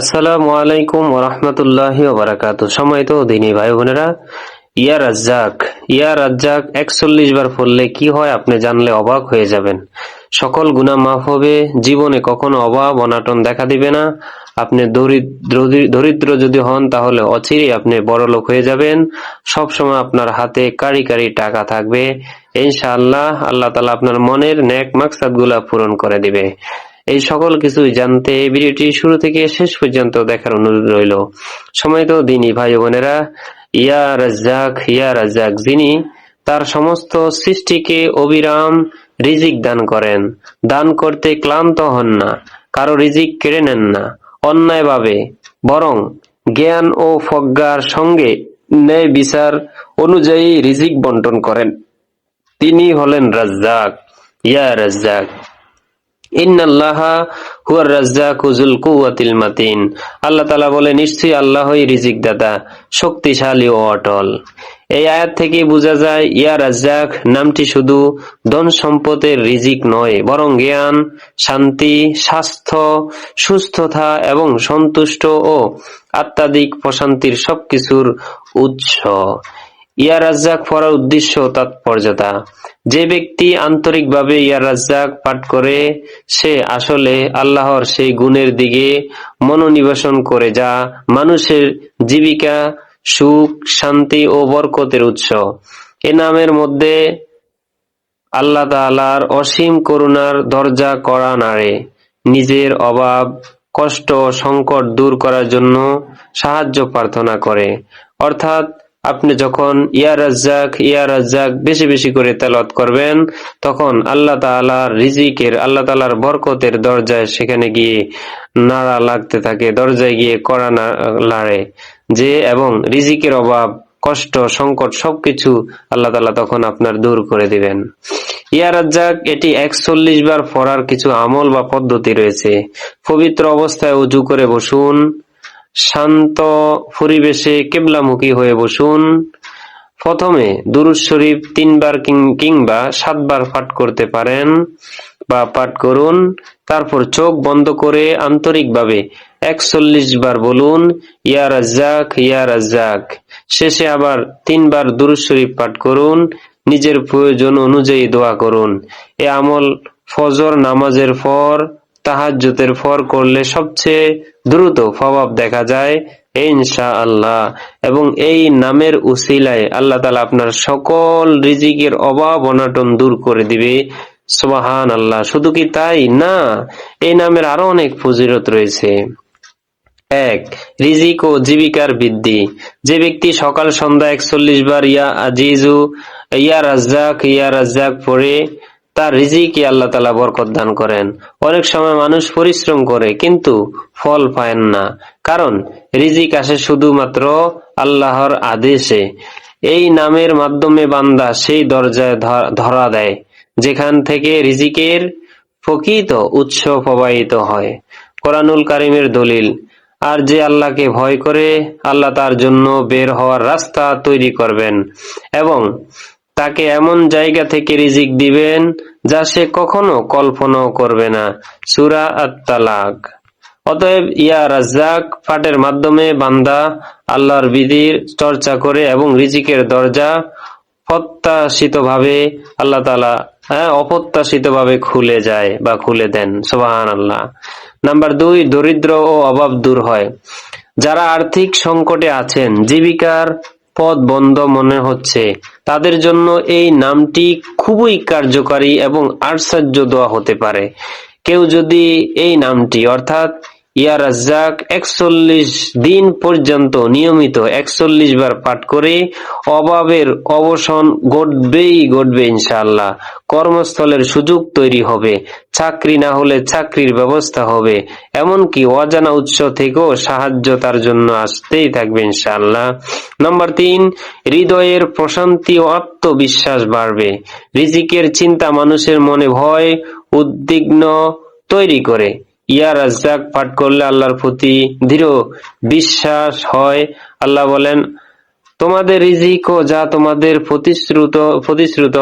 আসসালামু আলাইকুম ওরহমতুল্লাহি ওবারাকাত তো দিনী ভাই বোনেরা, ইয়া রাজ্জাক ইয়া রাজ্জাক, একচল্লিশ বার পড়লে কি হয় আপনি জানলে অবাক হয়ে যাবেন। সকল গুনাহ মাফ হবে, জীবনে কখনো অভাব, অনাটন দেখা দিবে না। আপনি দরিদ্র যদি হন, তাহলে অচিরেই আপনি বড় লোক হয়ে যাবেন। সব সময় আপনার হাতে কারি কারি টাকা থাকবে। ইনশাআল্লাহ, আল্লাহ তালা আপনার মনের নেক মাকসাদ পূরণ করে দিবে। এই সকল কিছুই জানতে ভিডিওটি শুরু থেকে শেষ পর্যন্ত দেখার অনুরোধ রইল। সময় তো দিনই ভাই বোনেরা, ইয়া রাজ্জাক ইয়া রাজ্জাক যিনি তার সমস্ত সৃষ্টিকে অবিরাম রিজিক দান করেন। দান করতে ক্লান্ত হন না, কারও রিজিক কেড়ে নেন না, অন্যায়ভাবে, বরং জ্ঞান ও ফজ্ঞার সঙ্গে ন্যায় বিচার অনুযায়ী রিজিক বন্টন করেন। তিনি হলেন রাজ্জাক, ইয়া রাজ্জাক। নামটি শুধু ধন সম্পদের রিজিক নয়, বরং জ্ঞান, শান্তি, স্বাস্থ্য, সুস্থতা এবং সন্তুষ্ট ও আত্মাদিক প্রশান্তির সবকিছুর উৎস। ইয়া রাজ্জাক পড়ার উদ্দেশ্য ও তাৎপর্যতা। যে ব্যক্তি আন্তরিকভাবে ইয়া রাজ্জাক পাঠ করে, সে আসলে আল্লাহর সেই গুণের দিকে মনোনিবেশন করে, যা মানুষের জীবিকা, সুখ, শান্তি ও বরকতের উৎস। এ নামের মধ্যে আল্লাহ তাআলার অসীম করুণার দরজা করা নাড়ে। নিজের অভাব, কষ্ট সংকট দূর করার জন্য সাহায্য প্রার্থনা করে। অর্থাৎ আপনি যখন ইয়া রাজ্জাক ইয়া রাজ্জাক বেশি বেশি করে তেলাওয়াত করবেন, তখন আল্লাহ তাআলার রিজিকের, আল্লাহ তাআলার বরকতের দরজায় সেখানে গিয়ে নাড়া লাগতে থাকে, দরজায় গিয়ে কড়া লাড়ে। যে এবং রিজিকের অভাব, কষ্ট, সংকট সবকিছু আল্লাহ তালা তখন আপনার দূর করে দিবেন। ইয়া রাজ্জাক, এটি একচল্লিশ বার পড়ার কিছু আমল বা পদ্ধতি রয়েছে। পবিত্র অবস্থায় উজু করে বসুন। শান্ত পরিবেশে কেবলামুখী হয়ে বসুন। প্রথমে দুরুদ শরীফ তিনবার কিংবা সাতবার পাঠ করতে পারেন বা পাঠ করুন। তারপর চোখ বন্ধ করে আন্তরিকভাবে একচল্লিশ বার বলুন, ইয়া রাজ্জাক ইয়া রাজ্জাক। শেষে আবার তিনবার দুরুদ শরীফ পাঠ করুন, নিজের প্রয়োজন অনুযায়ী দোয়া করুন। এ আমল ফজর নামাজের পর, তাহাজ্জুদের পর করলে সবচেয়ে দ্রুত প্রভাব দেখা যায় ইনশা আল্লাহ এবং এই নামের উসিলায় আল্লাহ তালা আপনার সকল রিজিকের অভাব, অনাটন দূর করে দিবে। সোবাহান আল্লাহ শুধু কি তাই? না, এই নামের আরও অনেক ফজিরত রয়েছে। এক, রিজিক ও জীবিকার বৃদ্ধি। যে ব্যক্তি সকাল সন্ধ্যা একচল্লিশ বার ইয়া আজিজু, ইয়া রাজ্জাক ইয়া রাজ্জাক পড়ে তার রিজিকে আল্লাহ তালা বরকত দান করেন। অনেক সময় মানুষ পরিশ্রম করে, কিন্তু ফল পায় না। কারণ রিজিক আসে শুধুমাত্র আল্লাহর আদেশে। এই নামের মাধ্যমে বান্দা সেই দরজায় ধরা দেয়, যেখান থেকে রিজিকের প্রকৃত উৎস প্রবাহিত হয়। কোরআনুল কারিমের দলিল, আর যে আল্লাহকে ভয় করে, আল্লাহ তার জন্য বের হওয়ার রাস্তা তৈরি করবেন এবং তাকে এমন জায়গা থেকে রিজিক দিবেন যা সে কখনো কল্পনাও করবে না। সুরা আত-তালাক। অতএব ইয়া রাজ্জাক, পাঠের মাধ্যমে বান্দা আল্লাহর বিধির চর্চা করে এবং রিজিকের দরজা প্রত্যাশিতভাবে আল্লাহ তালা হ্যাঁ অপ্রত্যাশিতভাবে খুলে যায় বা খুলে দেন। সোবাহান আল্লাহ নাম্বার দুই, দরিদ্র ও অভাব দূর হয়। যারা আর্থিক সংকটে আছেন, জীবিকার পথ বন্ধ মনে হচ্ছে। তাদের জন্য এই নামটি খুবই কার্যকারী এবং আশ্চর্য দোয়া হতে পারে। কেউ যদি এই নামটি, অর্থাৎ ইয়া রাজ্জাক, একচল্লিশ দিন পর্যন্ত নিয়মিত একচল্লিশ বার পাঠ করে অভাবের অবসান ঘটবেই ঘটবে ইনশাআল্লাহ। কর্মস্থলের সুযোগ তৈরি হবে। চাকরি না হলে চাকরির ব্যবস্থা হবে। এমনকি অজানা উৎস থেকেও সাহায্য তার জন্য আসতেই থাকবে ইনশাআল্লাহ। নম্বর তিন, হৃদয়ের প্রশান্তি ও আত্মবিশ্বাস বাড়বে। রিজিকের চিন্তা মানুষের মনে ভয়, উদ্বিগ্ন তৈরি করে। ইয়া রাজ্জাক পাঠ করলে আল্লাহর প্রতি দৃঢ় বিশ্বাস হয়। আল্লাহ বলেন, তোমাদের রিজিক ও যা তোমাদের প্রতিশ্রুত প্রতিশ্রুত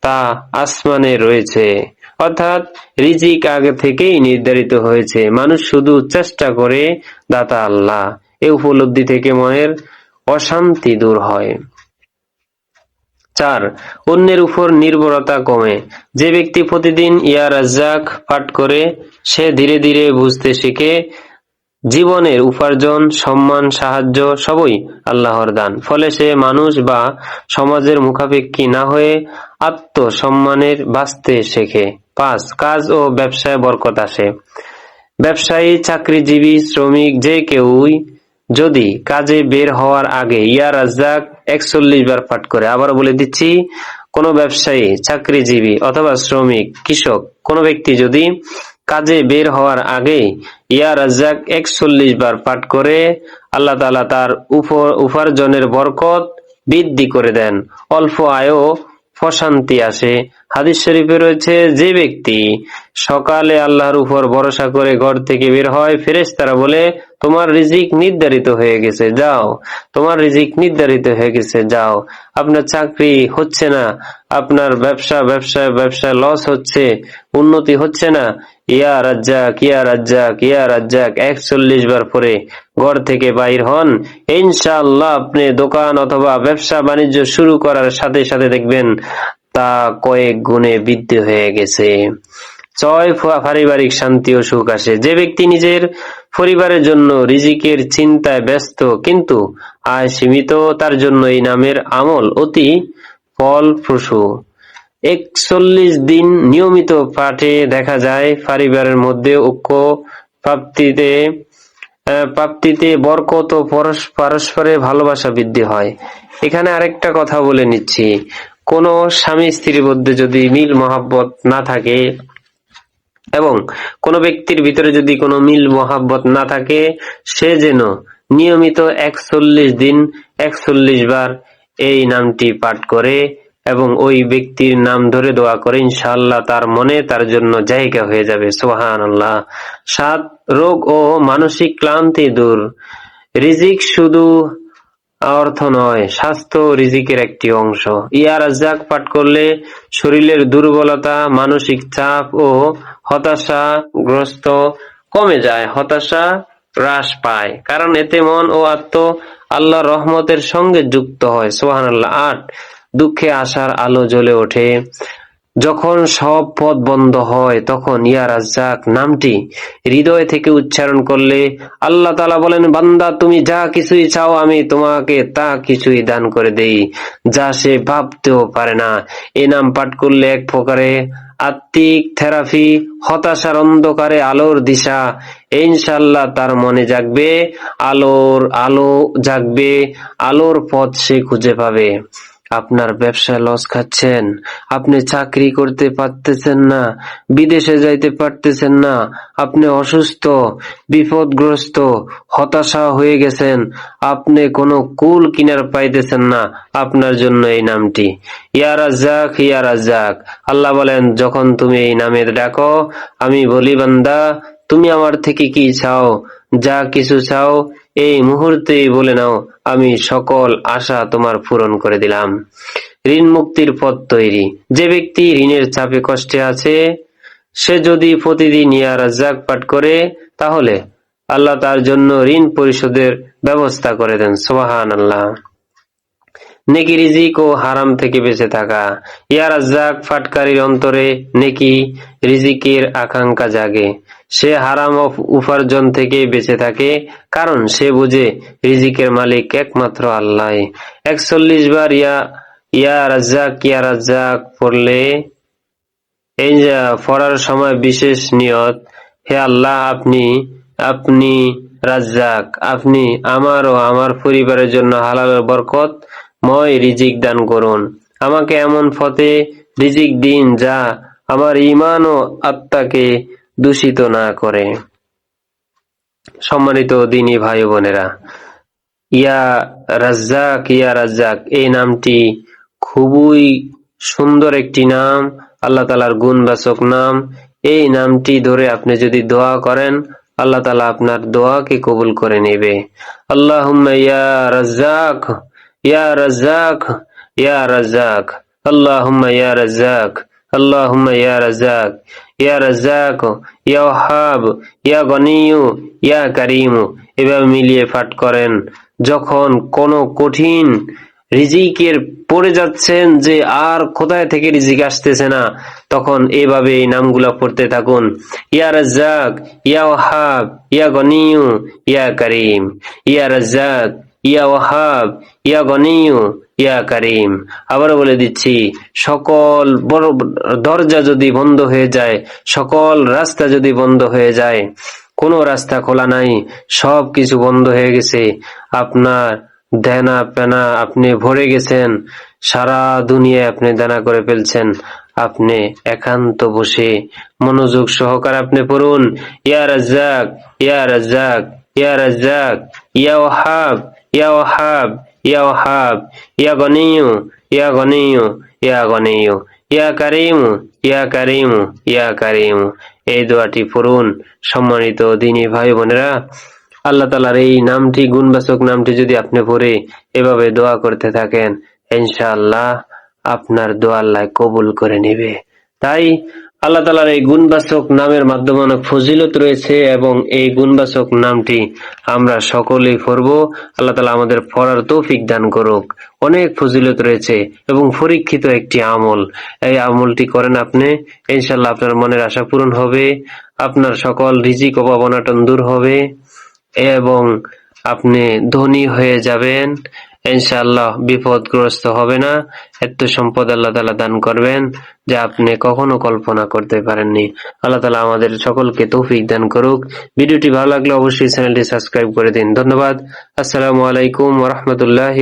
তা আসমানে রয়েছে। অর্থাৎ রিজিক আগে থেকেই নির্ধারিত হয়েছে। মানুষ শুধু চেষ্টা করে দাতা আল্লাহ। এ উপলব্ধি থেকে মনের অশান্তি দূর হয়। চার, অন্যের উপর নির্ভরতা কমে। যে ব্যক্তি প্রতিদিন ইয়া রাজ্জাক পাঠ করে, সে ধীরে ধীরে বুঝতে শিখে, জীবনের উপার্জন, সম্মান, সাহায্য সবই আল্লাহর দান। ফলে সে মানুষ বা সমাজের মুখাপেক্ষী না হয়ে আত্মসম্মানের বাঁচতে শেখে। পাঁচ, কাজ ও ব্যবসায় বরকত আসে। ব্যবসায়ী, চাকরিজীবী, শ্রমিক যে কেউই যদি কাজে বের হওয়ার আগে ইয়া রাজ্জাক একচল্লিশ বার পাঠ করে আবার বলে দিচ্ছি, কোনো ব্যবসায়ী, চাকরিজীবী অথবা শ্রমিক, কৃষক, কোনো ব্যক্তি যদি কাজে বের হওয়ার আগে ইয়া রাজ্জাক একচল্লিশ বার পাঠ করে, আল্লাহ তালা তার উপ- উপার্জনের বরকত বৃদ্ধি করে দেন। অল্প আয়ও প্রশান্তি আসে। হাদিস শরীফে রয়েছে, যে ব্যক্তি সকালে আল্লাহর উপর ভরসা করে ঘর থেকে বের হয়, ফেরেশতারা বলে, তোমার রিজিক নির্ধারিত হয়ে গেছে, যাও। তোমার রিজিক নির্ধারিত হয়ে গেছে, যাও। আপনার চাকরি হচ্ছে না। আপনার ব্যবসা, ব্যবসায় ব্যবসায় লস হচ্ছে। উন্নতি হচ্ছে না। ইয়া রাজ্জাক ইয়া রাজ্জাক ইয়া রাজ্জাক, একচল্লিশ বার পরে ঘর থেকে বাইর হন। ইনশাআল্লাহ আপনি দোকান অথবা ব্যবসা বাণিজ্য শুরু করার সাথে সাথে দেখবেন তা কয়েক গুণে বৃদ্ধি হয়ে গেছে। ছয় পারিবারিক শান্তি ও সুখ আসে। যে ব্যক্তি নিজের পরিবারের জন্য রিজিকের চিন্তায় ব্যস্ত, কিন্তু আয় সীমিত, তার জন্য এই নামের আমল অতি ফলপ্রসূ। একচল্লিশ দিন নিয়মিত পাঠে দেখা যায় পরিবারের মধ্যে ঐক্য প্রাপ্তিতে প্রাপ্তিতে বরকত ও পরস- পারস্পরে ভালোবাসা বৃদ্ধি হয়। এখানে আরেকটা কথা বলে নিচ্ছি। কোন স্বামী স্ত্রীর মধ্যে যদি মিল মহাব্বত না থাকে এবং কোনো ব্যক্তির ভিতরে যদি কোনো মিল মহাব্বত না থাকে, সে যেন নিয়মিত একচল্লিশ দিন, একচল্লিশ বার এই নামটি পাঠ করে এবং ওই ব্যক্তির নাম ধরে দোয়া করে, ইনশাআল্লাহ তার মনে তার জন্য জায়গা হয়ে যাবে। সোহান আল্লাহ সাত, রোগ ও মানসিক ক্লান্তি দূর। রিজিক শুধু অর্থ নয়, স্বাস্থ্য রিজিকের একটি অংশ। ইয়া রাজ্জাক পাঠ করলে শরীরের দুর্বলতা, মানসিক চাপ ও হতাশা গ্রস্ত কমে যায়, হতাশা হ্রাস পায়। কারণ এতে মন ও আত্ম আল্লাহ রহমতের সঙ্গে যুক্ত হয়। সোহান আল্লাহ আট দুঃখে আসার আলো জ্বলে ওঠে। যখন সব পথ বন্ধ হয়, তখন, ইয়া রাজ্জাক, নামটি হৃদয় থেকে উচ্চারণ করলে আল্লাহ তালা বলেন, বান্দা, তুমি যা কিছুই চাও আমি তোমাকে তা কিছুই দান করে দেই। যা সে ভাবতেও পারে না। এ নাম পাঠ করলে এক প্রকারে আত্মিক থেরাপি, হতাশার অন্ধকারে আলোর দিশা ইনশাল্লাহ তার মনে জাগবে। আলোর আলো জাগবে, আলোর পথ সে খুঁজে পাবে। আপনার ব্যবসায় লস খাচ্ছেন। আপনি চাকরি করতে পারতেছেন না, বিদেশে যাইতে পারতেছেন না, আপনি অসুস্থ, বিপদগ্রস্ত, হতাশা হয়ে গেছেন, আপনি কোনো কুল কিনার পাইতেছেন না, আপনার জন্য এই নামটি। ইয়া রাজ্জাক ইয়া রাজ্জাক। আল্লাহ বলেন, যখন তুমি এই নামে ডাকো, আমি বলি, বান্দা, তুমি আমার থেকে কি চাও? যা কিছু চাও, এই মুহূর্তেই বলে নাও, আমি সকল আশা তোমার পূরণ করে দিলাম। ঋণ মুক্তির পথ তৈরি। যে ব্যক্তি ঋণের চাপে কষ্টে আছে, সে যদি প্রতিদিন ইয়া পাঠ করে, তাহলে আল্লাহ তার জন্য ঋণ পরিশোধের ব্যবস্থা করে দেন। সোহান আল্লাহ নেকি রিজিক ও হারাম থেকে বেঁচে থাকা। ইয়া ফাটকারীর অন্তরে নেকি রিজিকের আকাঙ্ক্ষা জাগে। সে হারাম উপার্জন থেকে বেঁচে থাকে, কারণ সে বুঝে রিজিকের মালিক একমাত্র আল্লাহ। একচল্লিশ বার ইয়া ইয়া রাজ্জাক ইয়া রাজ্জাক পড়লে পড়ার সময় বিশেষ নিয়ত, হে আল্লাহ, আপনি আপনি রাজ্জাক, আপনি আমার ও আমার পরিবারের জন্য হালালের বরকত ময় রিজিক দান করুন। আমাকে এমন পথে রিজিক দিন যা আমার ইমান ও আত্মাকে দূষিত না করে। সম্মানিত দিনী ভাই বোনেরা, ইয়া রাজ্জাক ইয়া রাজ্জাক, এই নামটি খুবই সুন্দর একটি নাম, আল্লাহ তালার গুণবাচক নাম। এই নামটি ধরে আপনি যদি দোয়া করেন, আল্লাহ তালা আপনার দোয়াকে কবুল করে নেবে। আল্লাহ ইয়া রাজ্জাক ইয়া রাজ্জাক ইয়া রাজ্জাক। আল্লাহ ইয়া রাজ্জাক আল্লাহ ইয়া রাজ্জাক। ইয়া রাজ্জাক, ইয়া ওয়াহাব, ইয়া গনিয়ু, ইয়া কারিমু। এভাবে মিলিয়ে পাঠ করেন। যখন কোনো কঠিন রিজিকের পড়ে যাচ্ছেন যে আর কোথায় থেকে রিজিক আসতেছে না, তখন এভাবে এই নামগুলা পড়তে থাকুন। ইয়া রাজ্জাক, ইয়া ওয়াহাব, ইয়া গনিয়ু, ইয়া কারিম। ইয়া রাজ্জাক, ইয়া ওয়াহাব, ইয়া গনিয়ু ইয়া কারিম। আবারও বলে দিচ্ছি, সকল বড় দরজা যদি বন্ধ হয়ে যায়, সকল রাস্তা যদি বন্ধ হয়ে যায়, কোনো রাস্তা খোলা নাই, সব কিছু বন্ধ হয়ে গেছে। আপনার দেনা পেনা আপনি ভরে গেছেন, সারা দুনিয়ায় আপনি দেনা করে ফেলছেন, আপনি একান্ত বসে মনোযোগ সহকারে আপনি পড়ুন, ইয়া রাজ্জাক ইয়া রাজ্জাক ইয়া রাজ্জাক, ইয়া ওয়াহাব ইয়া ওয়াহাব ইয়া ওয়াহাব, ইয়া গনিয়ু ইয়া গনিয়ু ইয়া গনিয়ু, ইয়া কারিমু ইয়া কারিমু ইয়া কারিমু। এই দোয়াটি পড়ুন, সম্মানিত দিনী ভাই বোনেরা। আল্লাহ তালার এই নামটি, গুণবাচক নামটি যদি আপনি পড়ে এভাবে দোয়া করতে থাকেন, ইনশাআল্লাহ আপনার দোয়া আল্লাহ কবুল করে নেবে। তাই আল্লাহ তালার এই গুণবাচক নামের মাধ্যমে অনেক ফজিলত রয়েছে এবং এই গুণবাচক নামটি আমরা সকলেই পড়ব আল্লাহ তালা আমাদের পড়ার তৌফিক দান করুক। অনেক ফজিলত রয়েছে এবং পরীক্ষিত একটি আমল। এই আমলটি করেন আপনি ইনশাল্লাহ আপনার মনের আশা পূরণ হবে, আপনার সকল রিজিক অভাব অনাটন দূর হবে এবং আপনি ধনী হয়ে যাবেন। ইনশাআল্লাহ বিপদগ্রস্ত হবে না। এত সম্পদ আল্লাহ তালা দান করবেন যা আপনি কখনো কল্পনা করতে পারেননি। আল্লাহ তালা আমাদের সকলকে তৌফিক দান করুক। ভিডিওটি ভালো লাগলে অবশ্যই চ্যানেলটি সাবস্ক্রাইব করে দিন। ধন্যবাদ। আসসালামু আলাইকুম রহমতুল্লাহ